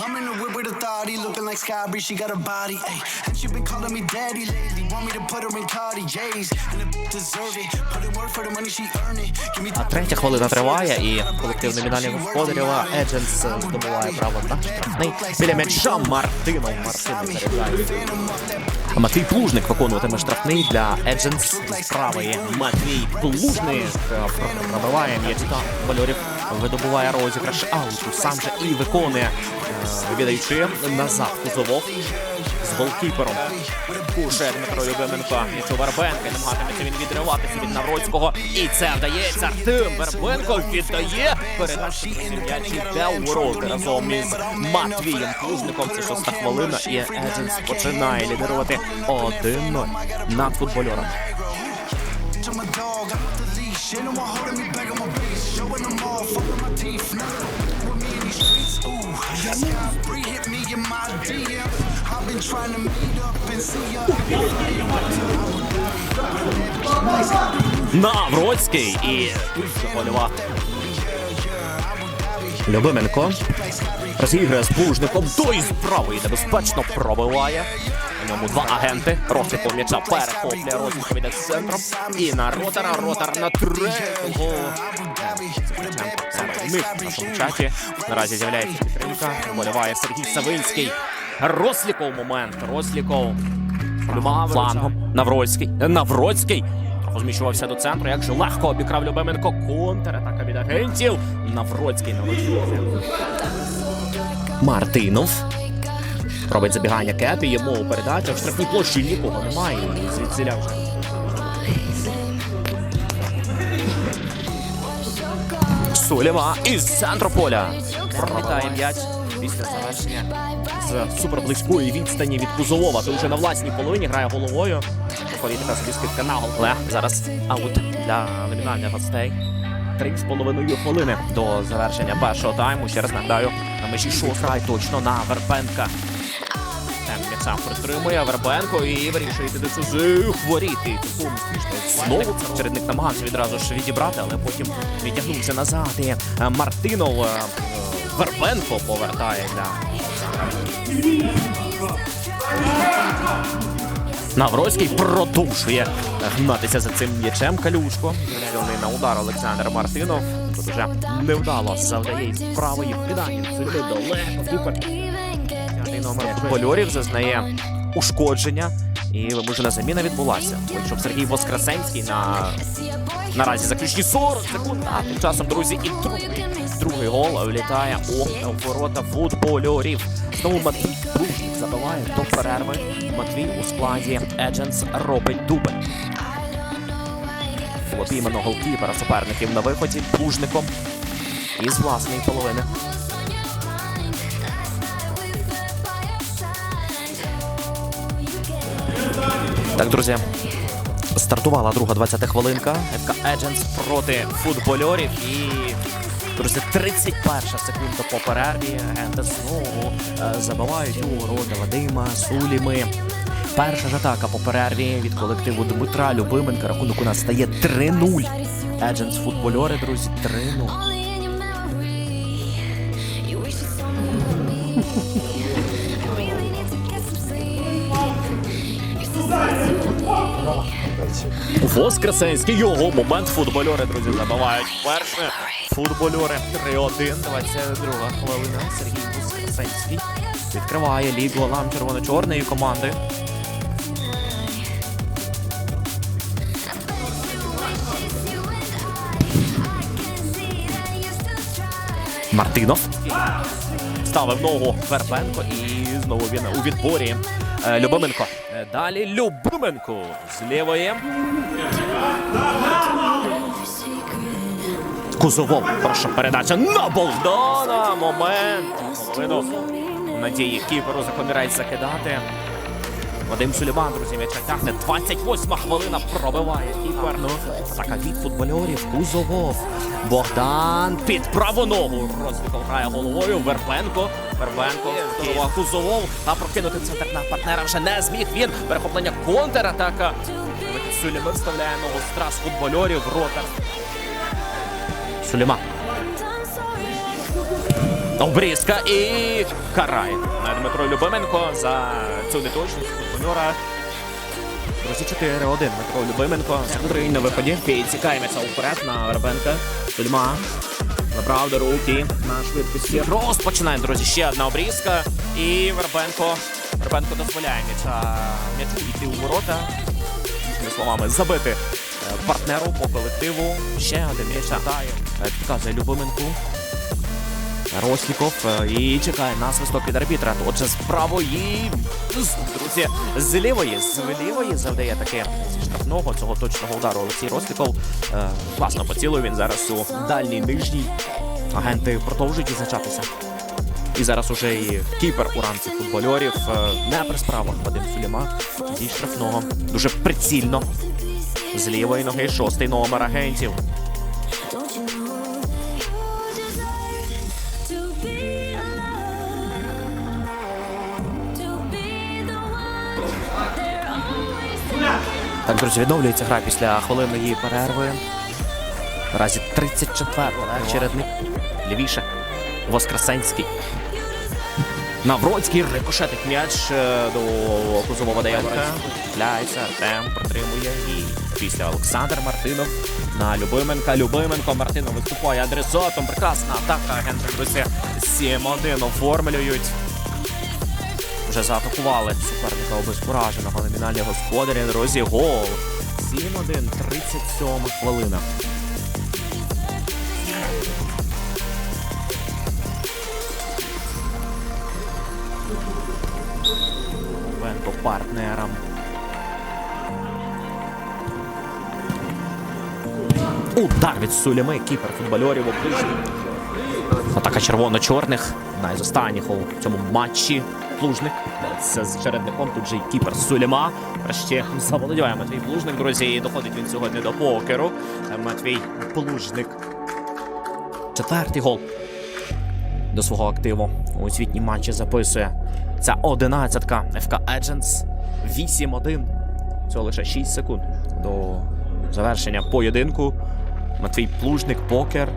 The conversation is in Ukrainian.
I'm in the whip with authority, looking like Sky Bree, she got a body, ayy. And she been calling me daddy lately, want me to put her in Cartier's, and the deserve it. Put in work for the money she earn it. Give me А третя хвилина триває, і колектив номінальних господарів Едженс здобуває право на штрафний. Біля м'яча Мартинов. Мартинов заряджає. А Матвій Плужник виконуватиме штрафний для Едженс правої. Матвій Плужник е, пробиває м'яч та Вальорів видобуває розіграш ауту. Сам же і виконує, віддаючи назад Кузовов з голкіпером. Куше Дмитро Любименко. М'ячу Вербенка. Намагатиметься він відриватися від Навроцького. І це вдається. Артем Вербенко віддає передачу м'яч іде разом із Матвієм Плужником. Це шоста хвилина. І Едженс починає лідерувати 1-0 над футбольором. In my DM. I've been trying to meet up and see ya. Навроцький і гольова. Любименко розігрує з Плужником. Той з правої небезпечно пробиває. У ньому два агенти. Ротиков м'яча перехоплює від з центром. І на ротара, ротар на третього. В нашому чаті наразі з'являється підтримка. Боліває Сергій Савинський. Росліков момент. Росліков. Флангом. Навроцький. Навроцький. Розміщувався до центру. Як же легко обікрав Любименко. Контратака від агентів. Навроцький налетівся. Мартинов. Робить забігання Кепі. Йому передача. В штрафній площі нікого немає. Звідсіля вже. Сулєва із центру поля. Пролітає м'яч після завершення з суперблизької відстані від Кузовова. Той вже на власній половині грає головою. Така собі скидка на гол. Але зараз аут для номінальних гостей. Три з половиною хвилини до завершення першого тайму. Ще раз нагадаю, на межі шостра точно на Вербенка. М'яча притримує Вербенко і вирішує йти до чужих знову чередник намагався відразу ж відібрати, але потім відтягнувся назад. І е, Мартинов е, Вербенко повертає Навроцький продовжує гнатися за цим м'ячем калюшко. Зелений на удар Олександр Мартинов. Тут вже невдало завдає правої кидання. Сильно далеко. П'ятий номер кольорів зазнає ушкодження. І вимушена заміна відбулася. Вийшов Сергій Воскресенський на наразі заключні 40 секунд. А тим часом, друзі, і другий, другий гол влітає у ворота футбольорів. Знову Матвій Плужник забиває до перерви. Матвій у складі Едженс робить дубль. Було піймано голкіпера суперників на виході Плужником із власної половини. Так, друзі, стартувала друга 20 хвилинка. ФК Едженс проти футбольорів. І, друзі, 31 секунда по перерві. Агенти знову е, забивають у ворота Вадима, Суліми. Перша ж атака по перерві від колективу Дмитра Любименка. Рахунок у нас стає 3-0. Едженс футбольори, друзі, 3-0. Воскресенський його момент футбольори, друзі, забивають перше. Футбольори 3-1. 22 хвилина. Сергій Воскресенський відкриває ліг голам червоно-чорної команди. Мартинов ставив ногу Вербенко і знову він у відборі. Е, Любименко. Е, Далі Любименко з лівої. Кузовов. Прошу передача на Болдана. Момент. Половину надії кіперу закомірають закидати. Вадим Суліман, друзі, м'яча тягне. 28 хвилина пробиває кіпер. Ну, атака від футбольорів. Кузовов. Богдан під праву ногу. Розвіков грає головою. Вербенко. Вербенко. Голова Кузовов. А прокинути центр на партнера вже не зміг. Він перехоплення контратака. Суліман вставляє ногу страж футбольорів. Ротар. Суліман. Обрізка і карає Дмитро Любименко за цю неточність партнера. Друзі, 4-1. Дмитро Любименко. Центрий на виході. Підсікаємося вперед на Вербенка. Тюльма. Забрав до руки на швидкості. Розпочинає, друзі, ще одна обрізка. І Вербенко. Вербенко дозволяє м'яча м'ячу йти у ворота. Іншими словами, забити е, партнеру по колективу. Ще один м'яч. Е, Підказує Любименку. Росліков е, і чекає на свисток від арбітра. Отже, з правої друзі, з лівої, з лівої завдає таке штрафного цього точного удару. Олексій Росліков е, класно поцілив він зараз у дальній нижній. Агенти продовжують відзначатися. І зараз уже і кіпер у ранці футбольорів е, не при справах Вадим Суліма зі штрафного. Дуже прицільно. З лівої ноги шостий номер агентів. Так, друзі, відновлюється гра після хвилинної перерви. Наразі 34 чередник. Лівіше. Воскресенський. Навроцький рикошетить м'яч е, до Кузового Даєнка. Купляється, Артем протримує. І після Олександр Мартинов на Любименка. Любименко Мартинов виступає адресатом. Прекрасна атака. Агенти друзі 7-1 оформлюють. Вже заатакували суперника обезкураженого номінальні господарі. Друзі, гол. 7-1, 37 хвилина. Венко партнерам. Удар від Суліми, кіпер футбольорів обличчя. Атака червоно-чорних. Одна із останніх у цьому матчі. Плужник. Це з чередником. Тут же й кіпер Суліма. Врешті заволодіває Матвій Плужник, друзі. І доходить він сьогодні до покеру. Матвій Плужник. Четвертий гол до свого активу у світній матчі записує. Ця одинадцятка ФК Agents 8-1. Це лише 6 секунд до завершення поєдинку. Матвій Плужник, покер.